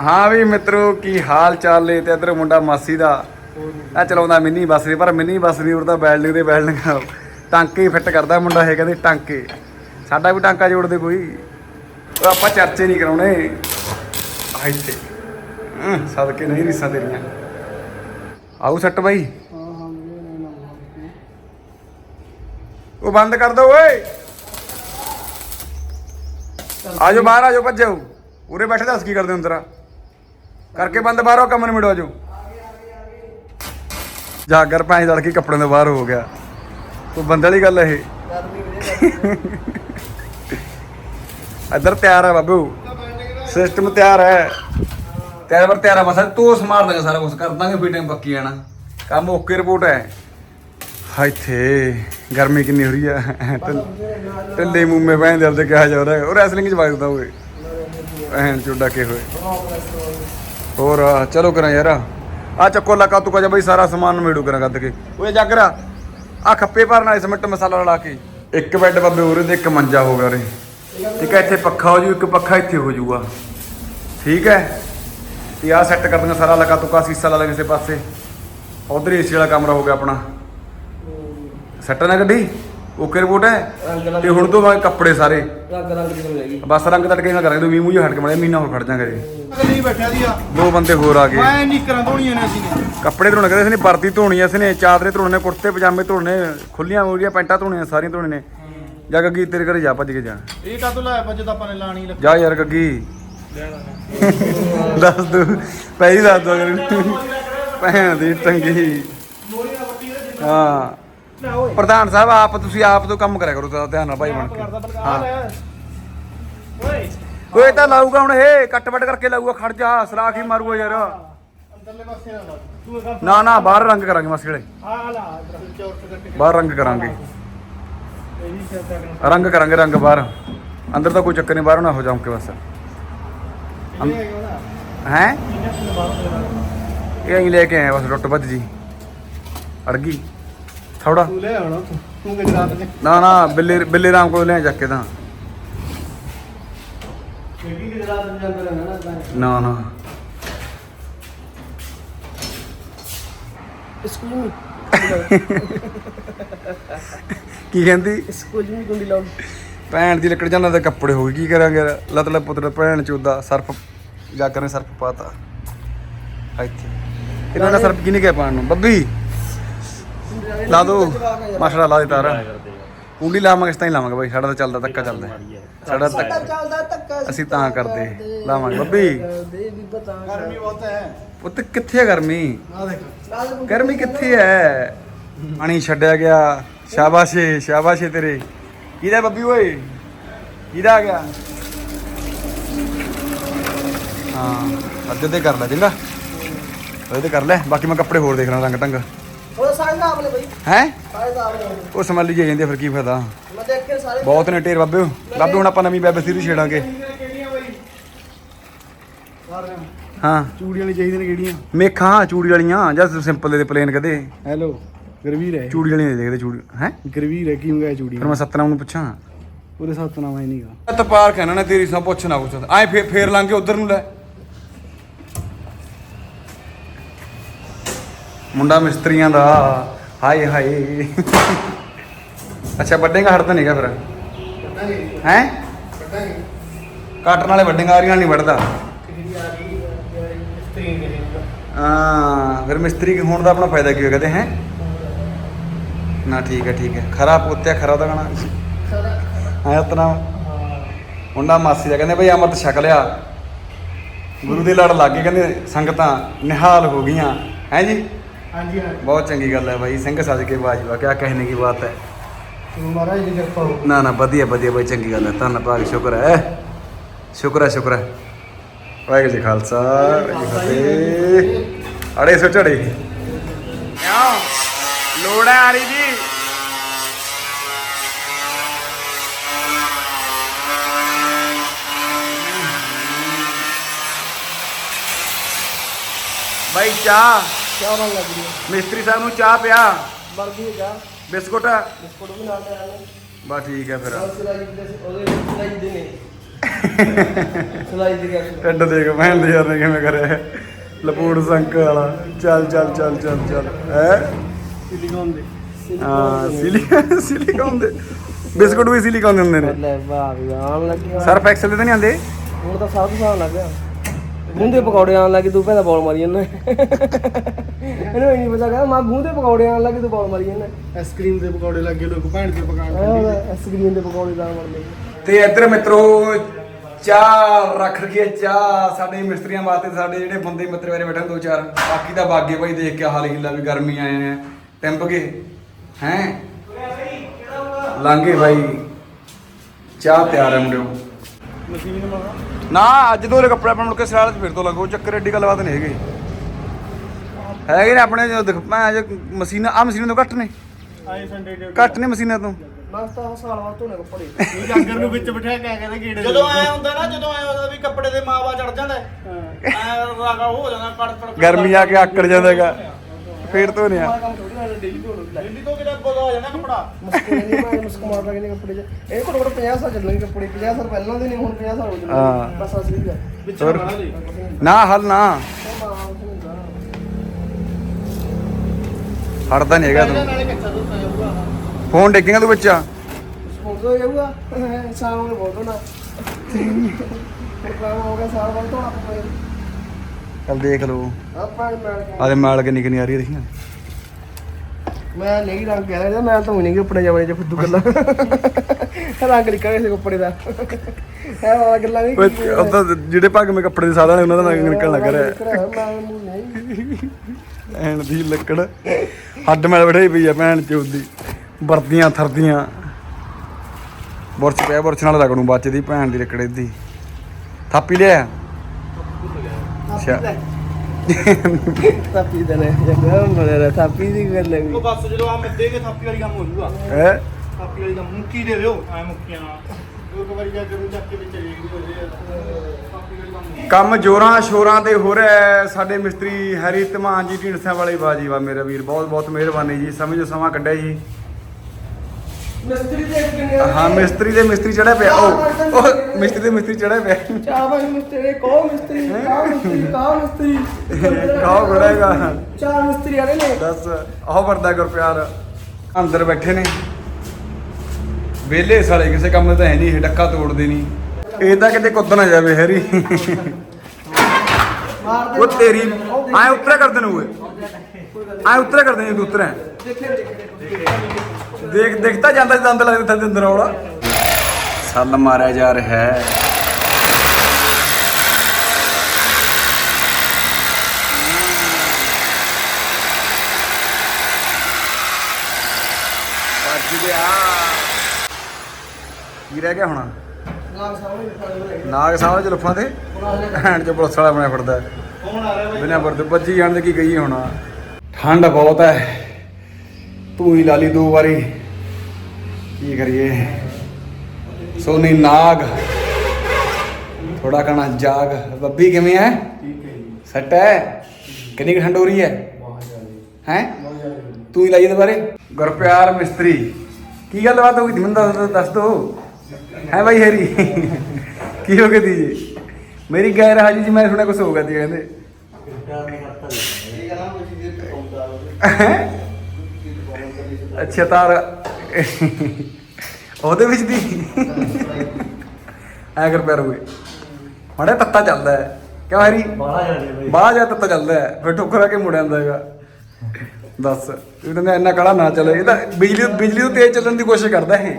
ਹਾਂ ਵੀ ਮਿੱਤਰੋ, ਕੀ ਹਾਲ ਚਾਲ ਏ ਤੇ ਇਧਰ ਮੁੰਡਾ ਮਾਸੀ ਦਾ। ਆ ਚਲਾਉਂਦਾ ਮਿੰਨੀ ਬੱਸ ਦੀ, ਪਰ ਮਿੰਨੀ ਬੱਸ ਦੀ ਉਰਦਾ ਬੈਲਡਿੰਗ ਦੇ ਬੈਲਡਿੰਗ ਟਾਂਕੇ ਫਿੱਟ ਕਰਦਾ ਮੁੰਡਾ, ਇਹ ਕਹਿੰਦੇ ਟਾਂਕੇ। ਸਾਡਾ ਵੀ ਟਾਂਕਾ ਜੋੜਦੇ ਕੋਈ। ਆਪਾਂ ਚਰਚੇ ਨਹੀਂ ਕਰਾਉਣੇ। ਆ ਇੱਥੇ ਸਦਕੇ ਨਹੀਂ ਰੀਸਾਂ ਤੇਰੀਆਂ। ਆਉ ਸੱਟ ਬਾਈ। ਉਹ ਬੰਦ ਕਰ ਦੋ, ਓਏ। ਆਜੋ ਬਾਹਰ, ਆਜੋ ਭੱਜੋ। ਉਰੇ ਬੈਠੇ ਦੱਸ ਕੀ ਕਰਦੇ ਹੋ ਕਰਕੇ ਬੰਦ ਬਾਹਰੋਂ ਕੰਮ ਨਿਮੜੋ ਆਜੋ ਜਾਗਰ ਭਾਂ ਦੜ ਕੇ ਤੋਂ ਬਾਹਰ ਹੋ ਗਿਆ। ਕੋਈ ਬੰਦੇ ਵਾਲੀ ਗੱਲ ਇਹ। ਇੱਧਰ ਤਿਆਰ ਹੈ ਬਾਬੂ। ਸਿਸਟਮ ਤਿਆਰ ਹੈ ਤਿਆਰ ਪਰ ਤਿਆਰ ਹੈ ਬਸ। ਤੂੰ ਸਮਾਰ ਦਾਂਗੇ ਸਾਰਾ ਕੁਝ ਕਰ ਦਾਂਗੇ ਫੀਟਿੰਗ ਪੱਕੀ ਆਣਾ ਕੰਮ ਓਕੇ ਰਿਪੋਰਟ ਹੈ। ਹਾਏ ਥੇ, ਗਰਮੀ ਕਿੰਨੀ ਹੋ ਰਹੀ ਹੈ ਢਿੱਲ- ਢਿੱਲੇ ਮੂੰਮੇ ਬਹਿਣ ਦੇ ਕਿਹਾ ਜਾ ਰਿਹਾ ਉਹ ਰੈਸਲਿੰਗ ਚ ਵਗਦਾ ਹੋਵੇ। ਐਨ ਚੁੱਡਾ ਕੇ ਹੋਏ ਹੋਰ ਆ, ਚਲੋ ਕਰਾਂ ਯਾਰ। ਆ ਚੱਕੋ ਲਗਾ ਤੂੰ ਕਾ ਬਈ ਸਾਰਾ ਸਮਾਨ ਮੇੜੂ ਕਰਾਂ ਗੱਦ ਕੇ। ਓਏ ਜਾਗਰਾ ਆ ਖੱਪੇ ਭਰਨ ਵਾਲੇ ਸਿਮਟ ਮਸਾਲਾ ਲਾ ਕੇ। ਇੱਕ ਬੈੱਡ ਬੱਬੇ ਉਰੇ ਤੇ ਇੱਕ ਮੰਜਾ ਹੋ ਗਿਆ ਰੇ ਠੀਕ ਹੈ ਇੱਥੇ ਪੱਖਾ ਹੋ ਜੂ ਇੱਕ ਪੱਖਾ ਇੱਥੇ ਹੋ ਜੂਗਾ। ਠੀਕ ਹੈ? ਤੇ ਆ ਸੈੱਟ ਕਰ ਦਿੰਗਾ ਸਾਰਾ ਲਗਾ ਤੁਕਾ ਸੀਸਾ ਲਾ ਲਾ ਕਿਸੇ ਪਾਸੇ। ਉਧਰ ਏਸੀ ਵਾਲਾ ਕਮਰਾ ਹੋ ਗਿਆ ਆਪਣਾ। ਸੈੱਟ ਨਾ ਗੱਡੀ? ਓਕੇ ਰਿਪੋਰਟ ਹੈ? ਤੇ ਹੁਣ ਤੋਂ ਬਾਅਦ ਕੱਪੜੇ ਸਾਰੇ। ਰੰਗ ਰੰਗ ਦੀ ਬਸ ਰੰਗ ਤੜਕੇ ਨਾਲ ਕਰਾਂਗੇ ਤੂੰ ਮੀਂਹ ਮੂੰਹ ਹਟ ਕੇ ਮੜੇ ਮਹੀਨਾ ਹੋ ਖੜ ਜਾਾਂਗੇ ਬੈਠਿਆ ਦੀ ਆ ਦੋ ਬੰਦੇ ਹੋਰ ਆ ਗਏ। ਮੈਂ ਨਿਕਰਾਂ ਧੋਣੀਆਂ ਨੇ ਅਸੀਂ ਨੇ। ਕੱਪੜੇ ਧੋਣੇ ਕਰੇ ਨੇ ਵਰਦੀ ਧੋਣੀ ਐ ਨੇ ਚਾਦਰੇ ਧੋਣੇ ਨੇ ਕੁੜਤੇ ਪਜਾਮੇ ਧੋਣੇ ਖੁੱਲੀਆਂ ਮੂਰੀਆਂ ਪੈਂਟਾਂ ਧੋਣੀਆਂ ਸਾਰੀਆਂ ਧੋਣੇ ਨੇ। ਜਾ ਗੱਗੀ ਤੇਰੇ ਘਰੇ ਜਾ ਭੱਜ ਕੇ ਜਾ। ਇਹ ਕਾਤੋਂ ਲਾਇਆ ਬੱਜੇ ਤਾਂ ਆਪਾਂ ਨੇ ਲਾਣੀ ਲੱਗ ਜਾ ਯਾਰ ਗੱਗੀ। ਦੱਸ ਦੋ ਪਹਿਲੀ ਦੱਸ ਦੋ ਅਗਰ ਭੈਣ ਦੀ ਟੰਗੀ। ਹਾਂ। ਪ੍ਰਧਾਨ ਸਾਹਿਬ ਆਪ ਤੁਸੀਂ ਆਪ ਤੋਂ ਕੰਮ ਕਰਿਆ ਕਰੋ ਤਾਂ ਧਿਆਨ ਨਾਲ ਭਾਈ ਬਣ ਕੇ। ਹਾਂ। ਓਏ। ਓਏ ਇਹ ਤਾਂ ਲਾਊਗਾ ਹੁਣ ਇਹ ਕੱਟ ਵੱਟ ਕਰਕੇ ਲਾਊਗਾ ਖੜ ਜਾ ਸਰਾਖ ਹੀ ਮਾਰੂਗਾ ਯਾਰ। ਅੰਦਰਲੇ ਪਾਸੇ ਨਾਲ ਲਾ ਤੂੰ ਇਹ ਕਰ। ਨਾ ਨਾ ਬਾਹਰ ਰੰਗ ਕਰਾਂਗੇ ਮਸਲੇ ਆ ਲਾ ਕਰਕੇ ਬਾਹਰ ਰੰਗ ਕਰਾਂਗੇ। ਇਹ ਰੰਗ ਕਰਾਂਗੇ ਰੰਗ ਬਾਹਰ। ਅੰਦਰ ਤਾਂ ਕੋਈ ਚੱਕਰ ਨਹੀਂ ਬਾਹਰ ਨਾ ਹੋ ਜਾਊਂ ਕੇ ਬਸ। ਇਹ ਹੈਗਾ ਉਹਦਾ ਹੈ? ਇਹਨਾਂ ਨੂੰ ਬਾਹਰ ਇਹ ਅਸੀਂ ਲੈ ਕੇ ਆਏ ਬਸ ਟੁੱਟ ਭੱਜ ਜੀ। ਅੜ ਗਈ। ਥੋੜਾ ਤੂੰ ਲੈ ਆਉਣਾ ਤੂੰ ਤੂੰ ਗੁਜਰਾਤ ਦੇ। ਨਾ ਨਾ ਬਿੱਲੇ ਬਿੱਲੇ ਰਾਮ ਕੋਲ ਲੈ ਜਾ ਕੇ ਤਾਂ। ਕਿਉਂਕਿ ਗੁਜਰਾਤ ਦੇ ਅੰਦਰ ਹੈ ਨਾ ਤਾਂ ਨਾ ਨਾ। ਸਕੂਲ ਨੂੰ। ਕੀ ਕਹਿੰਦੀ? ਸਕੂਲ ਨੂੰ ਗੁੰਡੀ ਲਾਉ ਭੈਣ ਦੀ ਲੱਕੜ ਜਾਂਦਾ ਤੇ ਕੱਪੜੇ ਹੋ ਗਏ ਕੀ ਕਰਾਂਗੇ? ਲਤ ਲੈ ਪੁੱਤਰ ਭੈਣ ਚੋਦਾ ਸਰਫ ਜਾ ਕੇ ਨੇ ਸਰਫ ਪਾਤਾ। ਇੱਥੇ। ਇਹਨਾਂ ਨੇ ਸਰਫ ਕਿਨੇ ਕਿਹਾ ਪਾਣ ਨੂੰ? ਬੱਬੀ। ਲਾ ਦੋ ਮਾਸ਼ਰਾ ਲਾ ਦੇ ਤਾਰਾ ਕੁੰਡੀ ਲਾਵਾਂਗੇ ਇਸ ਤਾਂ ਹੀ ਲਾਵਾਂਗੇ ਬਾਈ ਸਾਡਾ ਤਾਂ ਚੱਲਦਾ ਧੱਕਾ ਚੱਲਦਾ। ਸਾਡਾ ਧੱਕਾ ਚੱਲਦਾ ਧੱਕਾ ਅਸੀਂ ਤਾਂ ਕਰਦੇ ਲਾਵਾਂਗੇ। ਬੱਬੀ। ਗਰਮੀ ਬਹੁਤ ਹੈ। ਪੁੱਤ ਕਿੱਥੇ ਹੈ ਗਰਮੀ? ਆ ਦੇਖ। ਗਰਮੀ ਕਿੱਥੇ ਹੈ? ਪਾਣੀ ਛੱਡਿਆ ਗਿਆ। ਸ਼ਾਬਾਸ਼ੇ ਸ਼ਾਬਾਸ਼ੇ ਤੇਰੇ। ਕਿਹਦਾ ਬੱਬੀ ਓਏ? ਕਿਹਦਾ ਆ ਗਿਆ? ਹਾਂ ਅੱਧੇ ਤੇ ਕਰ ਲੈ ਚੰਗਾ। ਉਹਦੇ ਤੇ ਕਰ ਲੈ। ਬਾਕੀ ਮੈਂ ਕੱਪੜੇ ਹੋਰ ਦੇਖਣਾ ਰੰਗ ਟੰਗ ਸਾਰੇ ਦਾ ਆਪਲੇ ਬਈ। ਹੈ? ਸਾਰੇ ਦਾ ਆਪਲੇ ਉਹ ਸਮੈਲੀ ਜੇ ਜਾਂਦੀ ਫਿਰ ਕੀ ਫਾਇਦਾ। ਮੈਂ ਦੇਖ ਕੇ ਸਾਰੇ ਬਹੁਤ ਨੇ ਢੇਰ ਬਾਬੇ। ਬਾਬੇ ਹੁਣ ਆਪਾਂ ਨਵੀਂ ਵੈਬ ਸੀਰੀਜ਼ ਛੇੜਾਂਗੇ। ਹਾਂ। ਚੂੜੀ ਵਾਲੀ ਚਾਹੀਦੀਆਂ ਨੇ ਕਿਹੜੀਆਂ? ਮੇਖਾਂ ਚੂੜੀ ਵਾਲੀਆਂ ਜਾਂ ਸਿੰਪਲ ਦੇ ਪਲੇਨ ਕਦੇ। ਹੈਲੋ ਗਰਵੀਰ ਹੈ। ਚੂੜੀ ਵਾਲੀਆਂ ਦੇ ਦੇਖਦੇ ਚੂੜੀ ਹੈ? ਗਰਵੀਰ ਹੈ ਕੀ ਮੰਗਾਇਆ ਚੂੜੀ ਫਿਰ ਮੈਂ ਸਤਨਾਮ ਨੂੰ ਪੁੱਛਾਂ। ਉਹਦੇ ਸਾਥ ਨਾਮ ਹੈ ਨਹੀਂਗਾ ਤਪਾਰ ਕਹਿਣਾ ਨਾ ਤੇਰੀ ਸਾਂ ਪੁੱਛ ਨਾ ਪੁੱਛ। ਐ ਫੇਰ ਫੇਰ ਲਾਂਗੇ ਉਧਰ ਨੂੰ ਲੈ। ਮੁੰਡਾ ਮਿਸਤਰੀਆਂ ਦਾ, ਹਾਏ ਹਾਏ। ਅੱਛਾ, ਵੱਡੇਗਾ ਹਟਦਾ ਨਹੀਂਗਾ ਫਿਰ? ਹੈ? ਕਾਟਣ ਵਾਲੇ ਵੱਡੇਗਾ ਆਰੀਆਂ ਨਹੀਂ ਵੱਢਦਾ ਹਾਂ, ਫਿਰ ਮਿਸਤਰੀ ਹੋਣ ਦਾ ਆਪਣਾ ਫਾਇਦਾ ਕੀ ਹੋਇਆ ਕਹਦੇ ਹੈ? ਨਾ, ਠੀਕ ਹੈ ਠੀਕ ਹੈ। ਖਰਾ ਪੋਤਿਆ ਖਰਾ ਦਾ ਗਾਣਾ ਹਾਂ ਇਤਨਾ ਮੁੰਡਾ ਮਾਸੀ ਦਾ ਕਹਿੰਦੇ ਬਈ ਅੰਮ੍ਰਿਤ ਛਕ ਲਿਆ। ਗੁਰੂ ਦੇ ਲੜ ਲੱਗ ਲੱਗੇ ਕਹਿੰਦੇ ਸੰਗਤਾਂ ਨਿਹਾਲ ਹੋ ਗਈਆਂ। ਹੈ ਜੀ? ਹਾਂਜੀ ਹਾਂ ਬਹੁਤ ਚੰਗੀ ਗੱਲ ਹੈ ਭਾਈ ਸਿੰਘ ਸੱਜ ਕੇ ਬਾਜਵਾ ਕਿਆ ਕਹਿਣੇ ਕੀ ਬਾਤ ਹੈ। ਮਹਾਰਾਜ ਦੀ ਕਿਰਪਾ ਹੋ ਨਾ ਨਾ ਵਧੀਆ ਵਧੀਆ ਬਾਈ ਚੰਗੀ ਗੱਲ ਹੈ। ਧੰਨਵਾਦ ਸ਼ੁਕਰ ਹੈ। ਸ਼ੁਕਰ ਹੈ ਸ਼ੁਕਰ ਹੈ। ਵਾਹਿਗੁਰੂ ਜੀ ਖਾਲਸਾ ਵਾਹਿਗੁਰੂ ਜੀ ਫਤਿਹ। ਅੜੇ ਸੋ ਝੜੇ। ਕਿਉਂ? ਲੋੜ ਹੈ ਆਰੀ ਜੀ ਬਾਈ ਚਾਹ। ਕਿਆ ਬਣ ਲੱਗ ਰਹੀ ਹੈ। ਮਿਸਤਰੀ ਸਾਹਿਬ ਨੂੰ ਚਾਹ ਪਿਆ। ਹੈ ਬਿਸਕੁਟ? ਵੀ ਨਾਲ ਆਣੇ ਬਸ ਠੀਕ ਹੈ ਫਿਰ। ਨਾਲ ਦੇ ਉਹਦੇ ਵਿੱਚ ਸਿਰਾਜ ਦੇ ਨੇ। ਸਲਾਈ ਦੀ ਗੱਲ ਢਿੱਡ ਦੇਖ ਭੈਣ ਦੇ ਯਾਰ ਨੇ ਕਿਵੇਂ ਕਰਿਆ ਲਪੂੜ ਸੰਕ ਵਾਲਾ। ਚੱਲ ਚੱਲ ਚੱਲ ਚੱਲ ਚੱਲ। ਹੈ? ਸਿਲੀਕਨ ਦੇ। ਹਾਂ ਸਿਲੀਕਨ ਸਿਲੀਕਨ ਦੇ। ਬਿਸਕੁਟ ਵੀ ਸਿਲੀਕਨ ਦੇ ਹੁੰਦੇ ਨੇ। ਲੈ ਵਾਹ ਵੀ ਆਉਣ ਲੱਗਿਆ। ਸਰਫ ਐਕਸਲ ਦੇ ਤਾਂ ਨਹੀਂ ਆਉਂਦੇ? ਹੁਣ ਤਾਂ ਸਭ ਸਾਹ ਲੱਗ ਗਿਆ ਗੂੰਦੇ ਪਕੌੜੇ ਆਉਣ ਲੱਗੇ ਤੂੰ ਪਹਿਲਾਂ ਬੋਲ ਮਾਰੀ ਜਾਂਦਾ। ਇਹਨੂੰ ਇਹ ਨਹੀਂ ਪਤਾ ਕਹਿੰਦਾ ਮਾਂ ਗੂੰਦੇ ਪਕੌੜੇ ਆਉਣ ਲੱਗੇ ਤੂੰ ਬੋਲ ਮਾਰੀ ਜਾਂਦਾ। ਆਈਸਕ੍ਰੀਮ ਦੇ ਪਕੌੜੇ ਲੱਗੇ ਲੋਕ ਭੈਣ ਕੇ ਪਕਾਣ ਐਸਕ੍ਰੀਮ ਦੇ ਪਕੌੜੇ ਦਾ ਮਰਦੇ ਤੇ ਇੱਧਰ ਮਿੱਤਰੋ ਚਾਹ ਰੱਖ ਰਖੀਏ ਚਾਹ ਸਾਡੇ ਮਿਸਤਰੀਆਂ ਵਾਸਤੇ ਸਾਡੇ ਜਿਹੜੇ ਬੰਦੇ ਮਿੱਤਰ ਵਾਰੇ ਬੈਠੇ ਦੋ ਚਾਰ ਬਾਕੀ ਦਾ ਬਾਗੇ ਭਾਈ ਦੇਖ ਕੇ ਹਾਲ ਹਿੱਲਾ ਵੀ ਗਰਮੀ ਆਏ ਆ ਟਿੰਬ ਗਏ ਹੈ? ਲਾਂਗੇ ਭਾਈ। ਚਾਹ ਤਿਆਰ ਹੈ ਮੁੰਡਿਓ। ਮਸ਼ੀਨ ਮਗਾ ਨਾ ਅੱਜ ਤੋਂ ਕੱਪੜੇ ਆਪਾਂ ਮੁੜ ਕੇ ਸਿਆਲ ਚ ਫਿਰ ਤੋਂ ਲੱਗੋ ਚੱਕਰ ਐਡੀ ਗੱਲਬਾਤ ਨਹੀਂ ਹੈਗੀ। ਹੈਗੇ ਨੇ ਆਪਣੇ ਜੋ ਦਿਖ ਮੈਂ ਅੱਜ ਮਸ਼ੀਨਾਂ ਆ ਮਸ਼ੀਨਾਂ ਤੋਂ ਘੱਟ ਨੇ। ਆਏ ਸੰਡੇ ਦੇ ਘੱਟ ਨੇ ਮਸ਼ੀਨਾਂ ਤੋਂ। ਨਾਸਤਾ ਉਹ ਸਾਲ ਬਾਅਦ ਧੋਣੇ ਕੱਪੜੇ। ਇਹ ਜਾਗਰ ਨੂੰ ਵਿੱਚ ਬਿਠਾ ਕੇ ਕਹਿੰਦੇ ਗੇੜੇ ਜਦੋਂ ਐ ਹੁੰਦਾ ਨਾ ਜਦੋਂ ਐ ਹੁੰਦਾ ਵੀ ਕੱਪੜੇ ਦੇ ਮਾਵਾ ਚੜ ਜਾਂਦਾ। ਹੈ। ਹਾਂ ਐ ਰਾਗਾ ਹੋ ਜਾਂਦਾ ਕੜ ਕੜ ਗਰਮੀ ਆ ਕੇ ਆਕੜ ਜਾਂਦਾਗਾ। ਫੇਰ ਤੋਂ ਨੇ ਆ। ਕੰਮ ਥੋੜੀ ਨਾਲ ਡੇਲੀ ਧੋਣ ਲੱਗ ਦਿੱਲੀ ਤੋਂ ਕਿਤੇ ਬੋਲਾ ਹੋ ਜਾਂਦਾ ਕੱਪੜਾ। ਮੁਸਕੋ ਨਹੀਂ ਮੈਂ ਮੁਸਕੋ ਮਾਰ ਲਾਂਗੇ ਕੱਪੜੇ ਚ ਇਹ ਕੋਲ 50 ਸਾਲ ਚੱਲਣਗੇ ਕੱਪੜੇ। 50 ਸਾਲ ਪਹਿਲਾਂ ਦੇ ਨਹੀਂ ਹੁਣ 50 ਸਾਲ ਹੋ ਹਾਂ। ਜਾਣਗੇ ਬਸ ਅਸਲੀ ਗੱਲ ਪਿੱਛੇ ਹੋਰ? ਬਣਾ ਦੇ ਨਾ ਹਲ ਨਾ। ਹੜਦਾ ਨਹੀਂ ਹੈਗਾ ਤੂੰ। ਨਾਲੇ ਕੱਚਾ ਦੁੱਧ ਆਊਗਾ ਫੋਨ ਡੇਕੇਗਾ ਤੂੰ ਬੱਚਾ ਸਪੋਰਟ ਹੋ ਜਾਊਗਾ। ਸ਼ਾਮ ਨੂੰ ਬੋਲ ਦੋ ਨਾ ਪ੍ਰੋਗਰਾਮ ਹੋ ਗਿਆ ਸਾਲ ਬਾਅਦ ਧੋਣਾ ਪਊਗਾ ਚੱਲ ਦੇਖ ਲਓ। ਆਪਾਂ ਮੈਲ ਕੇ ਆਦੇ ਮਾਲ ਕਿੰਨੀ ਕਿੰਨੀ ਆ ਰਹੀ ਦੇਖੀਆਂ ਮੈਂ ਨਹੀਂ ਰੰਗ ਕਹਿ ਰਿਹਾ ਮੈਂ ਤਾਂ ਨਹੀਂ ਕੱਪੜੇ ਜਾਵਣੇ ਚ ਫੁੱਦੂ ਗੱਲਾਂ। ਰੰਗ ਨਿਕਲ ਗਿਆ ਕੱਪੜੇ ਦਾ। ਇਹ ਵਾਲਾ ਗੱਲਾਂ ਨਹੀਂ ਓਏ ਜਿਹੜੇ ਭਾਗ ਮੇ ਕੱਪੜੇ ਦੇ ਸਾਧਾਂ ਨੇ ਉਹਨਾਂ ਦਾ ਰੰਗ ਨਿਕਲਣ ਲੱਗ ਰਿਹਾ। ਐਣ ਦੀ ਲੱਕੜ। ਹੱਡ ਮੈਲ ਬੜਾਈ ਪਈ ਆ ਭੈਣ ਚ ਉਹਦੀ ਵਰਦੀਆਂ ਥਰਦੀਆਂ। ਬੁਰਚ ਪਿਆ ਬੁਰਚ ਨਾਲ ਰਗੜੂ ਬਚਦੀ ਭੈਣ ਦੀ ਲੱਕੜ ਦੀ ਥਾਪੀ ਲਿਆ। ਅੱਛਾ। ਤਾਪੀ ਦਾ ਨੇ ਜਗਾ ਮਰੇ ਤਾਪੀ ਦੀ ਗੱਲ ਹੈ ਉਹ ਬਸ ਜਦੋਂ ਆ ਮਿੱਦੇ ਕੇ ਥਾਪੀ ਵਾਲੀ ਕੰਮ ਹੋ ਜੂਗਾ। ਹੈ? ਥਾਪੀ ਵਾਲੀ ਕੰਮ ਮੁੱਕੀ ਦੇ ਦਿਓ। ਐ ਮੁੱਕੀਆਂ। ਉਹ ਇੱਕ ਵਾਰੀ ਜਾ ਕੇ ਚੱਕ ਕੇ ਵਿੱਚ ਚਲੀ ਗਈ ਥਾਪੀ ਵਾਲੀ ਕੰਮ ਕੰਮ ਜੋਰਾਂ ਸ਼ੋਰਾਂ ਤੇ ਹੋ ਰਿਹਾ ਹੈ। ਸਾਡੇ ਮਿਸਤਰੀ ਹਰੀ ਧਮਾਨ ਜੀ ਢੀਂਡਸਿਆਂ ਵਾਲੀ ਬਾਜੀ ਵਾ ਮੇਰਾ ਵੀਰ। ਬਹੁਤ ਬਹੁਤ ਮਿਹਰਬਾਨੀ ਜੀ। ਸਮਝੋ ਸਮਾਂ ਕੱਢਿਆ ਜੀ। ਮਿਸਤਰੀ ਦੇ ਕਿੰਨੇ ਹਾਂ ਮਿਸਤਰੀ ਦੇ ਮਿਸਤਰੀ ਚੜਿਆ ਪਿਆ। ਉਹ ਉਹ ਮਿਸਤਰੀ ਦੇ ਮਿਸਤਰੀ ਚੜਿਆ ਪਿਆ। ਚਾਰ ਪੰਜ ਮਿਸਤਰੀ ਕੋ ਮਿਸਤਰੀ ਕਾ ਮਿਸਤਰੀ ਕਾ ਮਿਸਤਰੀ? ਕਾਹ ਬੜੇਗਾ ਚਾਰ ਮਿਸਤਰੀ ਆ ਰਹੇ ਨੇ। ਦੱਸ ਆਹ ਵਰਦਾ ਗੁਰਪਿਆਰ ਅੰਦਰ ਬੈਠੇ ਨੇ। ਵਿਹਲੇ ਸਾਲੇ ਕਿਸੇ ਕੰਮ ਦਾ ਹੈ ਨਹੀਂ ਇਹ ਡੱਕਾ ਤੋੜਦੇ ਨਹੀਂ। ਇਹ ਤਾਂ ਕਿਤੇ ਕੁੱਦ ਨਾ ਜਾਵੇ ਹੈਰੀ। ਉਹ ਤੇਰੀ ਆਏ ਉਤਰਿਆ ਕਰਦੇ ਨੇ ਓਏ ਆਏ ਉਤਰਿਆ ਕਰਦੇ ਨੇ ਤੂੰ ਦੇਖੇ ਦੇਖੇ ਦੇਖ ਦੇਖਤਾ ਜਾਂਦਾ ਸੀ ਦੰਦ ਲੱਗਦੇ ਥੱਲੇ ਅੰਦਰ ਆਉਣਾ ਸੱਲ ਮਾਰਿਆ ਜਾ ਰਿਹਾ ਹੈ। ਵੱਜ ਗਿਆ। ਕੀ ਰਹਿ ਗਿਆ ਹੁਣ? ਨਾਗ ਸਾਹਿਬ ਚ ਲੁੱਫਾਂ ਤੇ? ਹੈਂਡ ਚ ਪੁਲਿਸ ਵਾਲਾ ਬਣਿਆ ਫਿਰਦਾ। ਫੋਨ ਆ ਰਿਹਾ ਬਾਈ? ਬਿਨਾਂ ਵਰਦੇ ਬੱਜੀ ਜਾਣ ਦੇ ਕੀ ਕਹੀਏ ਹੁਣ। ਠੰਡ ਬਹੁਤ ਹੈ। ਤੂੰ ਹੀ ਲਾ ਲਈ ਦੋ ਵਾਰੀ। ਕੀ ਕਰੀਏ? ਸੋਨੀ ਨਾਗ। ਥੋੜਾ ਕਣਾ ਜਾਗ। ਬੱਬੀ ਕਿਵੇਂ ਹੈ ਠੀਕ ਹੈ ਜੀ। ਸੱਟ ਹੈ ਕਿੰਨੀ ਠੰਡ ਹੋ ਰਹੀ ਹੈ ਬਹੁਤ ਜ਼ਿਆਦਾ ਹੈ? ਤੂੰ ਹੀ ਲਾਈ ਦੁਬਾਰੇ ਗੁਰਪਿਆਰ ਮਿਸਤਰੀ। ਕੀ ਗੱਲਬਾਤ ਹੋ ਗਈ? ਮੈਨੂੰ ਦੱਸ ਦੱਸ ਦੋ। ਹੈ ਭਾਈ ਹੈਰੀ? ਕੀ ਹੋ ਗਿਆ ਤੀ ਜੀ? ਮੇਰੀ ਗੈਰ ਹਾਜ਼ਰੀ ਜੀ ਮੈਂ ਸੁਣਿਆ ਕੁਝ ਹੋ ਗਿਆ ਤੀ ਕਹਿੰਦੇ। ਅੱਛਾ ਤਾਰ। ਉਹਦੇ ਵਿੱਚ ਦੀ। ਐ ਕਰ ਪੈਰ ਹੋਏ। ਮਾੜਾ ਤੱਤਾ ਚੱਲਦਾ ਹੈ। ਕਿਉਂ ਹੈਰੀ? ਬਾਹਲਾ ਜਾਂਦੇ ਬਈ। ਬਾਹਰ ਜਾ ਤੱਤਾ ਚੱਲਦਾ ਹੈ। ਫਿਰ ਠੋਕਰ ਕੇ ਮੁੜ ਆਂਦਾ ਹੈਗਾ। ਦੱਸ। ਇਹ ਤਾਂ ਇੰਨਾ ਕੜਾ ਨਾ ਚੱਲੇ। ਇਹ ਤਾਂ ਬਿਜਲੀ ਬਿਜਲੀ ਤੋਂ ਤੇਜ਼ ਚੱਲਣ ਦੀ ਕੋਸ਼ਿਸ਼ ਕਰਦਾ ਇਹ।